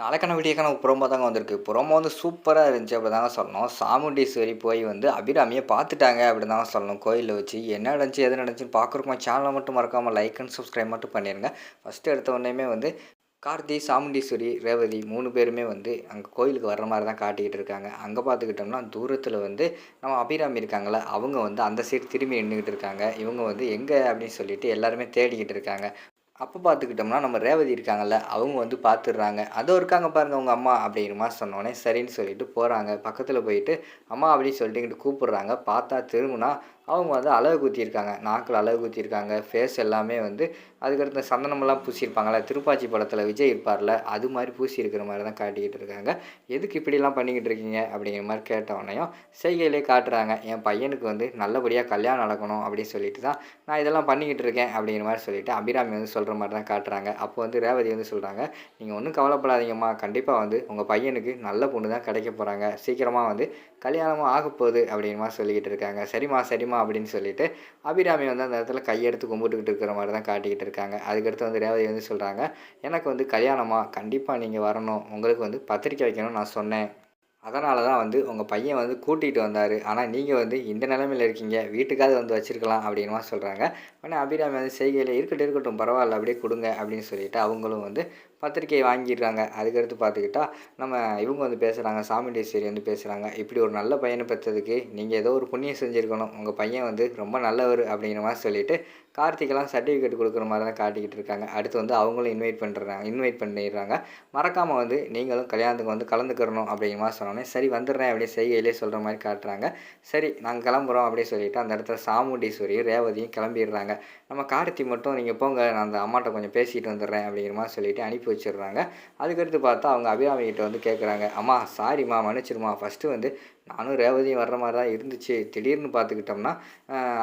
நாளைக்கான வீடியோக்கான ப்ரோமோ தாங்க வந்திருக்கு. ப்ரோமோ வந்து சூப்பராக இருந்துச்சு அப்படி தாங்க சொல்லணும். சாமுண்டீஸ்வரி போய் வந்து அபிராமியை பார்த்துட்டாங்க அப்படி தாங்க சொல்லணும். கோயிலில் வச்சு என்ன நடந்துச்சு எது நடந்துச்சுன்னு பார்க்குறோமா சேனலை மட்டும் மறக்காமல் லைக் அண்ட் சப்ஸ்கிரைப் மட்டும் பண்ணிடுங்க ஃபஸ்ட்டு எடுத்த உடனேமே வந்து கார்த்தி சாமுண்டீஸ்வரி ரேவதி மூணு பேருமே வந்து அங்கே கோயிலுக்கு வர்ற மாதிரி தான் காட்டிக்கிட்டு இருக்காங்க. அங்கே பார்த்துக்கிட்டோம்னா தூரத்தில் வந்து நம்ம அபிராமி இருக்காங்களே அவங்க வந்து அந்த சைடு திரும்பி நின்றுக்கிட்டு இருக்காங்க. இவங்க வந்து எங்கே அப்படின்னு சொல்லிட்டு எல்லாருமே தேடிக்கிட்டு இருக்காங்க. அப்போ பார்த்துக்கிட்டோம்னா நம்ம ரேவதி இருக்காங்கல்ல அவங்க வந்து பார்த்துடுறாங்க அதோ இருக்காங்க பாருங்கள் உங்கள் அம்மா அப்படிங்கிற மாதிரி சொன்னோடனே சரின்னு சொல்லிட்டு போகிறாங்க பக்கத்தில் போயிட்டு அம்மா அப்படின்னு சொல்லிட்டு கூப்பிடுறாங்க கூப்பிட்றாங்க. பார்த்தா திரும்பினா அவங்க வந்து அளவு குத்தியிருக்காங்க. நாக்கில் அளவு குத்தியிருக்காங்க. ஃபேஸ் எல்லாமே வந்து அதுக்கடுத்து சந்தனமெல்லாம் பூசியிருப்பாங்களே திருப்பாச்சி படத்தில் விஜய் இருப்பார்ல அது மாதிரி பூசி இருக்கிற மாதிரி தான் காட்டிக்கிட்டு இருக்காங்க. எதுக்கு இப்படிலாம் பண்ணிக்கிட்டு இருக்கீங்க? அப்படிங்கிற மாதிரி கேட்டவனையும் செய்கையிலே காட்டுறாங்க என் பையனுக்கு வந்து நல்லபடியாக கல்யாணம் நடக்கணும் அப்படின்னு சொல்லிட்டு தான் நான் இதெல்லாம் பண்ணிக்கிட்டு இருக்கேன் அப்படிங்கிற மாதிரி சொல்லிட்டு அபிராமி வந்து சொல்கிற மாதிரி தான் காட்டுறாங்க. அப்போ வந்து ரேவதி வந்து சொல்கிறாங்க நீங்கள் ஒன்றும் கவலைப்படாதீங்கம்மா. கண்டிப்பாக வந்து உங்கள் பையனுக்கு நல்ல பொண்ணு தான் கிடைக்க போகிறாங்க சீக்கிரமாக வந்து கல்யாணமும் ஆக போகுது சொல்லிக்கிட்டு இருக்காங்க. சரிம்மா சரிம்மா அப்படின்னு சொல்லிட்டு அபிராமி வந்து அந்த இடத்துல கையெடுத்து கும்பிட்டுக்கிட்டு இருக்கிற மாதிரி தான் காட்டிக்கிட்டு இருக்காங்க. அதுக்கடுத்து வந்து ரேவதி வந்து சொல்கிறாங்க எனக்கு வந்து கல்யாணமாக கண்டிப்பாக நீங்கள் வரணும். உங்களுக்கு வந்து பத்திரிக்கை வைக்கணும்னு நான் சொன்னேன். அதனால தான் வந்து உங்கள் பையன் வந்து கூட்டிகிட்டு வந்தார். ஆனால் நீங்கள் வந்து இந்த நிலமையில் இருக்கீங்க. வீட்டுக்காவது வந்து வச்சுருக்கலாம் அப்படின்னு சொல்கிறாங்க ஆனால் அபிராமி வந்து செய்கையில் இருக்கட்டும் இருக்கட்டும் பரவாயில்ல அப்படியே கொடுங்க அப்படின்னு சொல்லிட்டு அவங்களும் வந்து பத்திரிக்கையை வாங்கிடுறாங்க. அதுக்கடுத்து பார்த்துக்கிட்டா நம்ம இவங்க வந்து பேசுகிறாங்க சாமுண்டீஸ்வரி வந்து பேசுகிறாங்க இப்படி ஒரு நல்ல பையனை பெற்றதுக்கு நீங்கள் ஏதோ ஒரு புண்ணியம் செஞ்சுருக்கணும். உங்கள் பையன் வந்து ரொம்ப நல்லவர் அப்படிங்கிற மாதிரி சொல்லிவிட்டு கார்த்திகெல்லாம் சர்டிஃபிகேட் கொடுக்குற மாதிரி தான் காட்டிக்கிட்டு இருக்காங்க. அடுத்து வந்து அவங்களும் இன்வைட் பண்ணுறாங்க இன்வைட் பண்ணிடுறாங்க. மறக்காமல் வந்து நீங்களும் கல்யாணத்துக்கு வந்து கலந்துக்கிறணும் அப்படிங்கிற மாதிரி சொன்னோன்னே சரி வந்துடுறேன் அப்படியே செய்கையிலே சொல்கிற மாதிரி காட்டுறாங்க. சரி நாங்கள் கிளம்புறோம் அப்படின்னு சொல்லிட்டு அந்த இடத்துல சாமுண்டீஸ்வரியும் ரேவதியும் கிளம்பிடுறாங்க. நம்ம கார்த்தி மட்டும் நீங்கள் போங்க நான் அந்த அம்மாட்ட கொஞ்சம் பேசிட்டு வந்துடுறேன் அப்படிங்கிற மாதிரி சொல்லிட்டு அனுப்பி வச்சிடுறாங்க. அதுக்கடுத்து பார்த்தா அவங்க அபிராமிகிட்ட வந்து கேட்குறாங்க அம்மா சாரிம்மா மன்னிச்சிருமா ஃபஸ்ட்டு வந்து நானும் ரேவதியும் வர்ற மாதிரி தான் இருந்துச்சு. திடீர்னு பார்த்துக்கிட்டோம்னா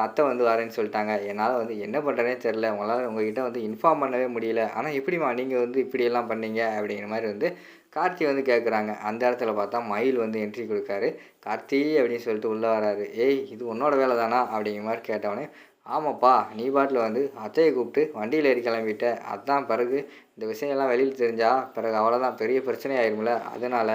அத்தை வந்து வரேன்னு சொல்லிட்டாங்க. என்னால் வந்து என்ன பண்ணுறேனே தெரில உங்களால் உங்ககிட்ட வந்து இன்ஃபார்ம் பண்ணவே முடியல. ஆனால் எப்படிம்மா நீங்கள் வந்து இப்படியெல்லாம் பண்ணீங்க? அப்படிங்கிற மாதிரி வந்து கார்த்தி வந்து கேட்குறாங்க அந்த இடத்துல பார்த்தா மயில் வந்து என்ட்ரி கொடுக்காரு. கார்த்தி அப்படின்னு சொல்லிட்டு உள்ளே வராரு. ஏய் இது உன்னோட வேலை தானா அப்படிங்கிற மாதிரி கேட்டவொடனே ஆமாப்பா நீ பாட்டில் வந்து அத்தையை கூப்பிட்டு வண்டியில் ஏறி கிளம்பிட்ட. அதுதான் பிறகு இந்த விஷயம்லாம் வெளியில் தெரிஞ்சால் பிறகு அவ்வளோதான் பெரிய பிரச்சனை ஆயிரும்ல அதனால்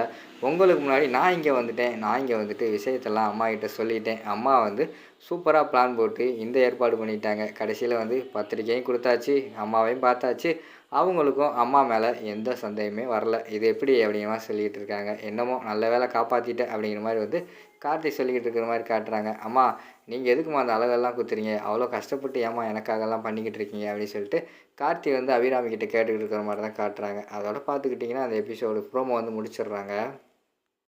உங்களுக்கு முன்னாடி நான் இங்கே வந்துட்டேன். நான் இங்கே வந்துட்டு விஷயத்தெல்லாம் அம்மா கிட்ட சொல்லிட்டேன். அம்மா வந்து சூப்பராக பிளான் போட்டு இந்த ஏற்பாடு பண்ணிட்டாங்க. கடைசியில் வந்து பத்திரிக்கையும் கொடுத்தாச்சு. அம்மாவையும் பார்த்தாச்சு. அவங்களுக்கும் அம்மா மேலே எந்த சந்தேகமே வரல. இது எப்படி அப்படிங்கிற சொல்லிக்கிட்டு இருக்காங்க. என்னமோ நல்ல வேலை காப்பாற்றிட்டேன் அப்படிங்கிற மாதிரி வந்து கார்த்திக் சொல்லிக்கிட்டு இருக்கிற மாதிரி காட்டுறாங்க. அம்மா நீங்கள் எதுக்குமா அந்த அழகெல்லாம் குத்துறீங்க? அவ்வளோ கஷ்டப்பட்டு ஏமா எனக்காகலாம் பண்ணிக்கிட்டு இருக்கீங்க? அப்படின்னு சொல்லிட்டு கார்த்தி வந்து அபிராமி கிட்ட கேட்டுக்கிட்டு இருக்கிற மாதிரி தான் காட்டுறாங்க. அதோட பார்த்துக்கிட்டிங்கன்னா அந்த எபிசோடு ப்ரோமோ வந்து முடிச்சிடுறாங்க.